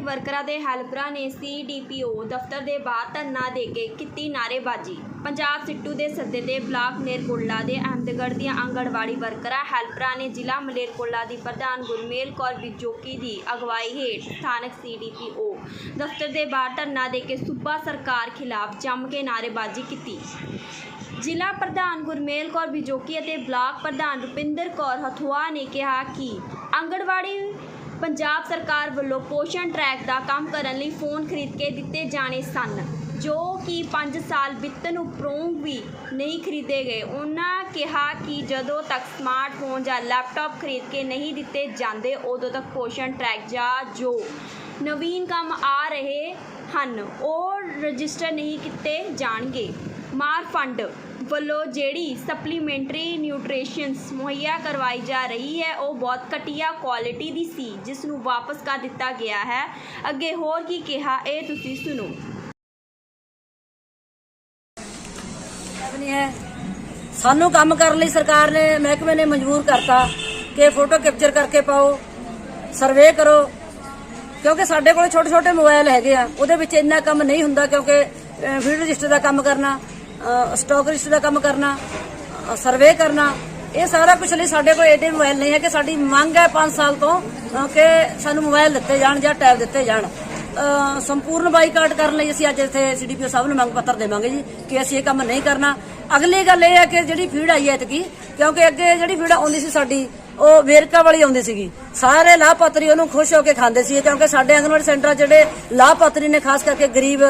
ਵਰਕਰਾਂ ਤੇ ਹੈਲਪਰਾਂ ਨੇ ਸੀਡੀਪੀਓ ਦਫ਼ਤਰ ਦੇ ਬਾਹਰ ਧਰਨਾ ਦੇ ਕੇ ਕੀਤੀ ਨਾਅਰੇਬਾਜ਼ੀ। ਪੰਜਾਬ ਸਿੱਟੂ ਦੇ ਸੱਦੇ ਤੇ ਬਲਾਕ ਨੇਰਕੋਟਲਾ ਦੇ ਅਹਿਮਦਗੜ੍ਹ ਦੀਆਂ ਆਂਗਣਵਾੜੀ ਵਰਕਰਾਂ, ਹੈਲਪਰਾਂ ਨੇ ਜ਼ਿਲ੍ਹਾ ਮਲੇਰਕੋਟਲਾ ਦੀ ਪ੍ਰਧਾਨ ਗੁਰਮੇਲ ਕੌਰ ਵਿਜੋਕੀ ਦੀ ਅਗਵਾਈ ਹੇਠ ਸਥਾਨਕ ਸੀਡੀਪੀਓ ਦਫ਼ਤਰ ਦੇ ਬਾਹਰ ਧਰਨਾ ਦੇ ਕੇ ਸੂਬਾ ਸਰਕਾਰ ਖਿਲਾਫ ਜੰਮ ਕੇ ਨਾਅਰੇਬਾਜ਼ੀ ਕੀਤੀ। ਜ਼ਿਲ੍ਹਾ ਪ੍ਰਧਾਨ ਗੁਰਮੇਲ ਕੌਰ ਬਿਜੋਕੀ ਅਤੇ ਬਲਾਕ ਪ੍ਰਧਾਨ ਰੁਪਿੰਦਰ ਕੌਰ ਹਥੁਆ ਨੇ ਕਿਹਾ ਕਿ ਆਂਗਣਵਾੜੀ ਪੰਜਾਬ ਸਰਕਾਰ ਵੱਲੋਂ ਪੋਸ਼ਣ ਟਰੈਕ ਦਾ ਕੰਮ ਕਰਨ ਲਈ ਫੋਨ ਖਰੀਦ ਕੇ ਦਿੱਤੇ ਜਾਣੇ ਸਨ, ਜੋ ਕਿ 5 ਸਾਲ ਬੀਤਣ ਉਪਰੋਂ ਵੀ ਨਹੀਂ ਖਰੀਦੇ ਗਏ। ਉਹਨਾਂ ਕਿਹਾ ਕਿ ਜਦੋਂ ਤੱਕ ਸਮਾਰਟਫੋਨ ਜਾਂ ਲੈਪਟਾਪ ਖਰੀਦ ਕੇ ਨਹੀਂ ਦਿੱਤੇ ਜਾਂਦੇ, ਉਦੋਂ ਤੱਕ ਪੋਸ਼ਣ ਟਰੈਕ ਜਾਂ ਜੋ ਨਵੀਨ ਕੰਮ ਆ ਰਹੇ ਹਨ, ਉਹ ਰਜਿਸਟਰ ਨਹੀਂ ਕੀਤੇ ਜਾਣਗੇ। ਮਾਰ ਫੰਡ ਵੱਲੋਂ ਜਿਹੜੀ ਸਪਲੀਮੈਂਟਰੀ ਨਿਊਟ੍ਰੀਸ਼ਨਸ ਮੁਹੱਈਆ ਕਰਵਾਈ ਜਾ ਰਹੀ ਹੈ, ਉਹ ਬਹੁਤ ਘਟੀਆ ਕੁਆਲਿਟੀ ਦੀ ਸੀ ਜਿਸ ਨੂੰ ਵਾਪਸ ਕਰ ਦਿੱਤਾ ਗਿਆ ਹੈ। ਅੱਗੇ ਹੋਰ ਕੀ ਕਿਹਾ, ਇਹ ਤੁਸੀਂ ਸੁਣੋ। ਨਹੀਂ ਹੈ। ਸਾਨੂੰ ਕੰਮ ਕਰਨ ਲਈ ਸਰਕਾਰ ਨੇ, ਮਹਿਕਮੇ ਨੇ ਮਜਬੂਰ ਕਰਤਾ ਕਿ ਫੋਟੋ ਕੈਪਚਰ ਕਰਕੇ ਪਾਓ ਸਰਵੇ ਕਰੋ, ਕਿਉਂਕਿ ਸਾਡੇ ਕੋਲ ਛੋਟੇ ਛੋਟੇ ਮੋਬਾਈਲ ਹੈਗੇ ਆ, ਉਹਦੇ ਵਿੱਚ ਇੰਨਾ ਕੰਮ ਨਹੀਂ ਹੁੰਦਾ ਕਿਉਂਕਿ ਫੀਲਡ ਰਜਿਸਟਰ ਦਾ ਕੰਮ ਕਰਨਾ ਸਟਾਕ ਦਾ ਕੰਮ ਕਰਨਾ ਸਰਵੇ ਕਰਨਾ, ਇਹ ਸਾਰਾ ਕੁਝ ਲਈ ਸਾਡੇ ਕੋਲ ਏਡੇ ਮੋਬਾਈਲ ਨਹੀਂ ਹੈ ਕਿ ਸਾਡੀ ਮੰਗ ਹੈ 5 ਸਾਲ ਤੋਂ ਕਿ ਸਾਨੂੰ ਮੋਬਾਈਲ ਦਿੱਤੇ ਜਾਣ ਜਾਂ ਟੈਬ ਦਿੱਤੇ ਜਾਣ। ਸੰਪੂਰਨ ਬਾਈਕਾਟ ਕਰਨ ਲਈ ਅਸੀਂ ਅੱਜ ਇੱਥੇ ਸੀਡੀਪੀਓ ਸਾਹਿਬ ਨੂੰ ਮੰਗ ਪੱਤਰ ਦੇਵਾਂਗੇ ਜੀ ਕਿ ਅਸੀਂ ਇਹ ਕੰਮ ਨਹੀਂ ਕਰਨਾ। ਅਗਲੀ ਗੱਲ ਇਹ ਹੈ ਕਿ ਜਿਹੜੀ ਫੀਡ ਆਈ ਹੈ ਇਤਕੀ, ਕਿਉਂਕਿ ਅੱਗੇ ਜਿਹੜੀ ਫੀਡ ਆਉਂਦੀ ਸੀ ਸਾਡੀ, ਉਹ ਵੇਰਕਾ ਵਾਲੀ ਆਉਂਦੀ ਸੀਗੀ। ਸਾਰੇ ਲਾਭਪਾਤਰੀ ਉਹਨੂੰ ਖੁਸ਼ ਹੋ ਕੇ ਖਾਂਦੇ ਸੀ, ਕਿਉਂਕਿ ਸਾਡੇ ਆਂਗਨਵਾੜੀ ਸੈਂਟਰ ਜਿਹੜੇ ਲਾਭਪਾਤਰੀ ਨੇ, ਖਾਸ ਕਰਕੇ ਗਰੀਬ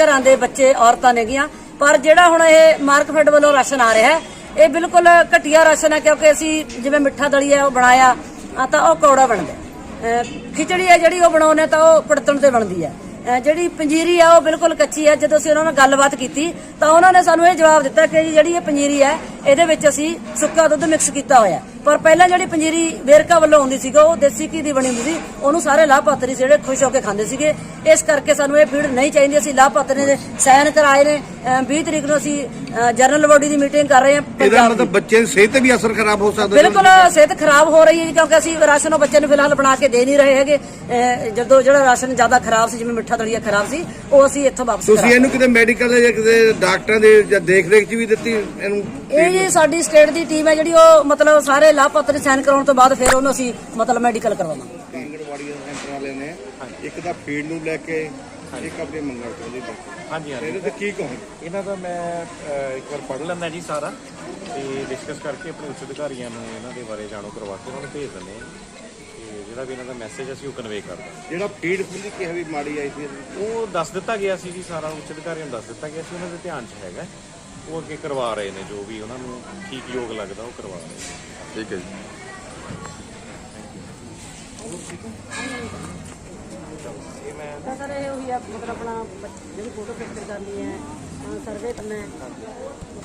ਘਰਾਂ ਦੇ ਬੱਚੇ, ਔਰਤਾਂ ਨੇਗੀਆਂ ਪਰ ਜਿਹੜਾ ਹੁਣ ਇਹ ਮਾਰਕਫੈਡ ਵੱਲੋਂ ਰਾਸ਼ਨ ਆ ਰਿਹਾ ਹੈ, ਇਹ ਬਿਲਕੁਲ ਘਟੀਆ ਰਾਸ਼ਨ ਹੈ ਕਿਉਂਕਿ ਅਸੀਂ ਜਿਵੇਂ ਮਿੱਠਾ ਦਲੀਆ ਉਹ ਬਣਾਇਆ ਤਾਂ ਉਹ ਕੌੜਾ ਬਣਦਾ ਹੈ। ਖਿਚੜੀ ਹੈ ਜਿਹੜੀ ਉਹ ਬਣਾਉਨੇ ਤਾਂ ਉਹ ਪੜਤਣ ਤੇ ਬਣਦੀ ਹੈ। ਜਿਹੜੀ ਪੰਜੀਰੀ ਆ, ਉਹ ਬਿਲਕੁਲ ਕੱਚੀ ਹੈ। ਜਦੋਂ ਅਸੀਂ ਉਹਨਾਂ ਨਾਲ ਗੱਲਬਾਤ ਕੀਤੀ, ਤਾਂ ਉਹਨਾਂ ਨੇ ਸਾਨੂੰ ਇਹ ਜਵਾਬ ਦਿੱਤਾ ਕਿ ਜਿਹੜੀ ਇਹ ਪੰਜੀਰੀ ਹੈ, ਇਹਦੇ ਵਿੱਚ ਅਸੀਂ ਸੁੱਕਾ ਦੁੱਧ ਮਿਕਸ ਕੀਤਾ ਹੋਇਆ ਪਰ ਪਹਿਲਾਂ ਜਿਹੜੀ ਪੰਜੀਰੀ ਵੇਰਕਾ ਵੱਲੋਂ ਆਉਂਦੀ ਸੀਗਾ, ਉਹ ਦੇਸੀ ਘੀ ਦੀ ਬਣੀ ਹੁੰਦੀ ਸੀ, ਉਹਨੂੰ ਸਾਰੇ ਲਾਭਪਾਤਰੀ ਸੀ ਜਿਹੜੇ ਖੁਸ਼ ਹੋ ਕੇ ਖਾਂਦੇ ਸੀਗੇ। ਇਸ ਕਰਕੇ ਸਾਨੂੰ ਇਹ ਫੀਡ ਨਹੀਂ ਚਾਹੀਦੀ, ਅਸੀਂ ਲਾਭਪਾਤਰੀ ਦੇ ਸਾਈਨ ਕਰਾਏ ਨੇ। 20 ਤਰੀਕ ਨੂੰ ਅਸੀਂ ਜਨਰਲ ਬੋਡੀ ਦੀ ਮੀਟਿੰਗ ਕਰ ਰਹੇ ਹਾਂ ਇਹਦਾ। ਮਤਲਬ ਬੱਚੇ ਦੀ ਸਿਹਤ ਤੇ ਵੀ ਅਸਰ ਖਰਾਬ ਹੋ ਸਕਦਾ ਬਿਲਕੁਲ ਸਿਹਤ ਖਰਾਬ ਹੋ ਰਹੀ ਹੈ ਜੀ, ਕਿਉਂਕਿ ਅਸੀਂ ਰਾਸ਼ਨ ਉਹ ਬੱਚੇ ਨੂੰ ਫਿਲਹਾਲ ਬਣਾ ਕੇ ਦੇ ਨਹੀਂ ਰਹੇ ਹੈਗੇ। ਜਦੋਂ ਜਿਹੜਾ ਰਾਸ਼ਨ ਜ਼ਿਆਦਾ ਖਰਾਬ ਸੀ ਜਿਵੇਂ ਮਿੱਠਾ ਦਲੀਆ ਖਰਾਬ ਸੀ ਉਹ ਅਸੀਂ ਇੱਥੋਂ ਵਾਪਸ ਤੁਸੀਂ ਇਹਨੂੰ ਕਿਤੇ ਮੈਡੀਕਲ ਜਾਂ ਕਿਤੇ ਡਾਕਟਰਾਂ ਦੇ ਜਾਂ ਦੇਖ ਰੇਖ ਚ ਵੀ ਦਿੱਤੀ ਇਹਨੂੰ ਇਹ ਜੀ ਸਾਡੀ ਸਟੇਟ ਦੀ ਟੀਮ ਹੈ ਜਿਹੜੀ ਉਹ ਮਤਲਬ ਸਾਰੇ ਲਾਭਪਾਤਰੀ ਸਾਈਨ ਕਰਾਉਣ ਤੋਂ ਬਾਅਦ ਫਿਰ ਉਹਨੂੰ ਅਸੀਂ ਮਤਲਬ ਮੈਡੀਕਲ ਕਰਵਾਵਾਂਗੇ। ਆਂਗਣਵਾੜੀ ਸੈਂਟਰ ਵਾਲੇ ਨੇ ਇੱਕ ਤਾਂ ਫੀਡ ਨੂੰ ਲੈ ਕੇ ਹਾਂਜੀ। ਹਾਂਜੀ ਇਹਦੇ ਤੇ ਕੀ ਕਹੋਗੇ? ਇਹਨਾਂ ਦਾ ਮੈਂ ਅਹ, ਇੱਕ ਵਾਰ ਪੜ੍ਹ ਲੈਂਦਾ ਜੀ ਸਾਰਾ ਤੇ ਡਿਸਕਸ ਕਰਕੇ ਆਪਣੇ ਉੱਚ ਅਧਿਕਾਰੀਆਂ ਨੂੰ ਇਹਨਾਂ ਦੇ ਬਾਰੇ ਜਾਣੂ ਕਰਵਾ ਕੇ ਉਹਨਾਂ ਨੂੰ ਭੇਜ ਦਿੰਦੇ ਹਾਂ ਤੇ ਜਿਹੜਾ ਵੀ ਇਹਨਾਂ ਦਾ ਮੈਸੇਜ ਅਸੀਂ ਉਹ ਕਨਵੇ ਕਰ ਦਾਂਗੇ ਜਿਹੜਾ ਫੀਡ ਫੁੱਲੀ ਕਿਹਾ ਵੀ ਮਾੜੀ ਆਈ ਸੀ? ਉਹ ਦੱਸ ਦਿੱਤਾ ਗਿਆ ਸੀ ਜੀ ਸਾਰਾ ਉੱਚ ਅਧਿਕਾਰੀਆਂ ਨੂੰ ਦੱਸ ਦਿੱਤਾ ਗਿਆ ਸੀ ਉਹਨਾਂ ਦੇ ਧਿਆਨ 'ਚ ਹੈਗਾ। ਉਹ ਅੱਗੇ ਕਰਵਾ ਰਹੇ ਨੇ ਜੋ ਵੀ ਉਹਨਾਂ ਨੂੰ ਠੀਕ ਯੋਗ ਲੱਗਦਾ ਉਹ ਕਰਵਾ ਰਹੇ ਨੇ। ਠੀਕ ਹੈ ਜੀ। ਤਾਂ ਸਰ ਇਹ ਉਹੀ ਆ, ਮਤਲਬ ਆਪਣਾ ਜਿਹੜੀ ਫੋਟੋ ਕੈਪਚਰ ਕਰਨੀ ਹੈ ਸਰਵੇ ਕਰਨਾ ਹੈ।